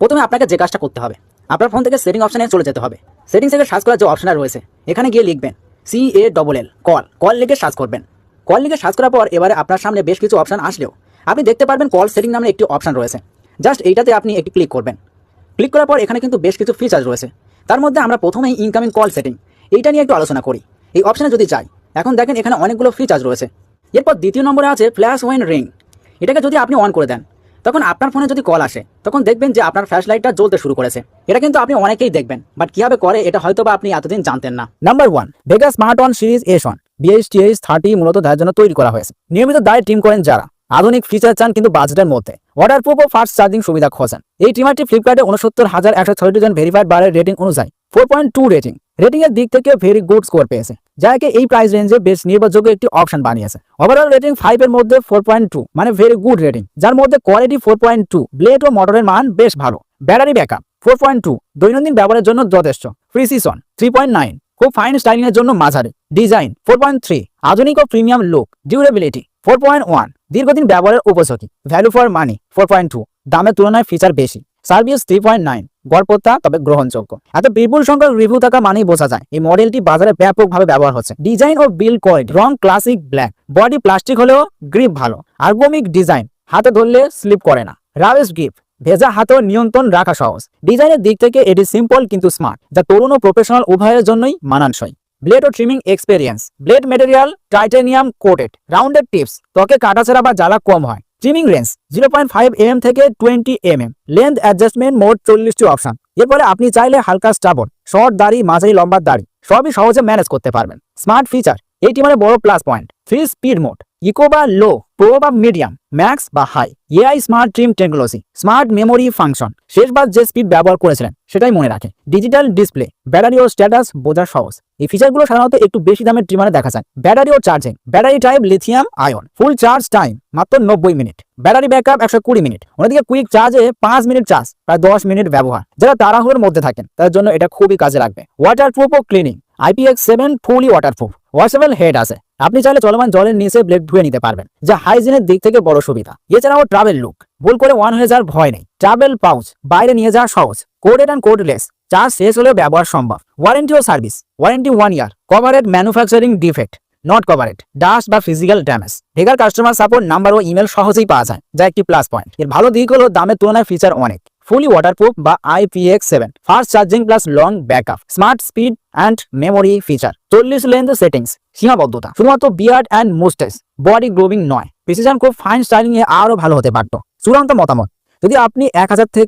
প্রথমে আপনাকে যে কাজটা করতে হবে, আপনার ফোন থেকে সেটিং অপশানে চলে যেতে হবে। সেটিং থেকে সার্চ করার যে অপশনটা রয়েছে, এখানে গিয়ে লিখবেন C A double L call call লিখে সার্চ করবেন। কল লিখে সার্চ করার পর এবারে আপনার সামনে বেশ কিছু অপশন আসলেও, আপনি দেখতে পারবেন কল সেটিং নামে একটি অপশন রয়েছে। জাস্ট এইটাতে আপনি একটি ক্লিক করবেন। ক্লিক করার পর এখানে কিন্তু বেশ কিছু ফিচার রয়েছে। তার মধ্যে আমরা প্রথমেই ইনকামিং কল সেটিং এইটা নিয়ে একটু আলোচনা করি। এই অপশানে যদি যাই, এখন দেখেন এখানে অনেকগুলো ফিচার রয়েছে। এরপর দ্বিতীয় নম্বরে আছে ফ্ল্যাশ ওয়েন রিং এটাকে যদি আপনি অন করে দেন তখন আপনার ফোনে যদি কল আসে, তখন দেখবেন যে আপনার ফ্ল্যাশ লাইটটা জ্বলতে শুরু করেছে। এটা কিন্তু আপনি অনেকেই দেখবেন বাট কীভাবে করে এটা হয়তো বা আপনি এতদিন জানতেন না। Number one Vega smart one series S one BSTS thirty মূলত তার জন্য তৈরি করা হয়েছে। নিয়মিত দায় টিম করেন যারা। আধুনিক ফিচার চান কিন্তু বাজেটের মধ্যে। প্রুফ ও ফাস্ট চার্জিং সুবিধা খোঁজেন। এই টিমারটি ফ্লিপকার্টে উনসত্তর হাজার একশো ছয়টি জন ভেরিফাইড বারের রেটিং অনুযায়ী four point two rating rating এর দিক থেকে ভেরি গুড স্কোর পেয়েছে। যাকে এই প্রাইস রেঞ্জে বেশ নির্ভরযোগ্য একটি অপশন বানিয়েছে। ওভারঅল রেটিং ফাইভ এর মধ্যে ফোর পয়েন্ট টু মানে ভেরি গুড রেটিং যার মধ্যে quality four point two blade ও মোটরের মান বেশ ভালো। Battery backup four point two দৈনন্দিন ব্যবহারের জন্য যথেষ্ট। প্রিসিশন থ্রি পয়েন্ট নাইন খুব ফাইন স্টাইলিং এর জন্য মাঝারি। ডিজাইন ফোর পয়েন্ট থ্রি আধুনিক ও premium look durability four point one দীর্ঘদিন ব্যবহারের উপযোগী। Value for money four point two দামের তুলনায় ফিচার বেশি। সার্ভিস থ্রি পয়েন্ট নাইন গড়পত্তা তবে গ্রহণযোগ্য। এত বিপুল সংখ্যক রিভিউ থাকা মানেই বোঝা যায়, এই মডেলটি বাজারে ব্যাপকভাবে ব্যবহার হচ্ছে। ডিজাইন ও বিল কোয়ালিটি রং ক্লাসিক ব্ল্যাক বডি প্লাস্টিক হলেও গ্রিপ ভালো। আর্গোমিক ডিজাইন হাতে ধরলে স্লিপ করে না। রাবেশ গ্রিপ ভেজা হাতেও নিয়ন্ত্রণ রাখা সহজ। ডিজাইনের দিক থেকে এটি সিম্পল কিন্তু স্মার্ট যা তরুণ ও প্রফেশনাল উভয়ের জন্যই মানানসই। ব্লেড ও trimming experience blade material titanium coated rounded tips ত্বকে কাটাছেড়া বা জ্বালা কম হয়। Trimming range zero point five M থেকে twenty M M length adjustment মোট চল্লিশটি অপশন এরপরে আপনি চাইলে হালকা স্টাবন শর্ট দাড়ি, মাঝারি লম্বার দাড়ি, সবই সহজে ম্যানেজ করতে পারবেন। স্মার্ট ফিচার এইটি মানে বড় plus point three speed mode, eco বা লো, প্রো বা মিডিয়াম, ম্যাক্স বা high, AI smart trim technology, smart memory function. শেষবার যে স্পিড ব্যবহার করেছিলেন, সেটাই মনে রাখে। ডিজিটাল ডিসপ্লে, ব্যাটারি ও স্ট্যাটাস বোঝা সহজ। এই ফিচারগুলো সাধারণত একটু বেশি দামের ট্রিমারে দেখা যায়। ব্যাটারি ও charging, battery type lithium ion, full charge time, মাত্র নব্বই মিনিট। ব্যাটারি ব্যাকআপ একশো কুড়ি মিনিট। অন্যদিকে কুইক চার্জে পাঁচ মিনিট চার্জ, প্রায় দশ মিনিট ব্যবহার। যারা তাড়াহুড়োর মধ্যে থাকেন, তাদের জন্য এটা খুবই কাজে লাগবে। Water proof oh cleaning IPX seven fully waterproof washable head আছে। আপনি চাইলে চলমান জলের নিচে ব্লেড ধুয়ে নিতে পারবেন, যা হাইজিনের দিক থেকে বড় সুবিধা। এছাড়াও ট্রাভেল লুক ভুল করে ওয়ান হয়ে যাওয়ার ভয় নেই। ট্রাভেল পাউচ বাইরে নিয়ে যাওয়া সহজ। কোডেড অ্যান্ড কোডলেস চার্জ শেষ হলেও ব্যবহার সম্ভব। Warranty O service warranty one year covered manufacturing defect not covered dust বা ফিজিক্যাল ড্যামেজ ভেগার কাস্টমার সাপোর্ট নাম্বার ও ইমেল সহজেই পাওয়া যায়, যা একটি প্লাস পয়েন্ট এর ভালো দিক হলো দামের তুলনায় ফিচার অনেক। ফুলি ওয়াটারপ্রুফ বা IPX seven fast charging plus long backup smart speed and memory feature চল্লিশ লেন্থ সেটিংস সীমাবদ্ধতা। শুধুমাত্র beard and moustache body grooming নয়। প্রিসিশন খুব ফাইন স্টাইলিং এ আরও ভালো হতে পারত। চূড়ান্ত মতামত। যদি আপনি এক হাজার থেকে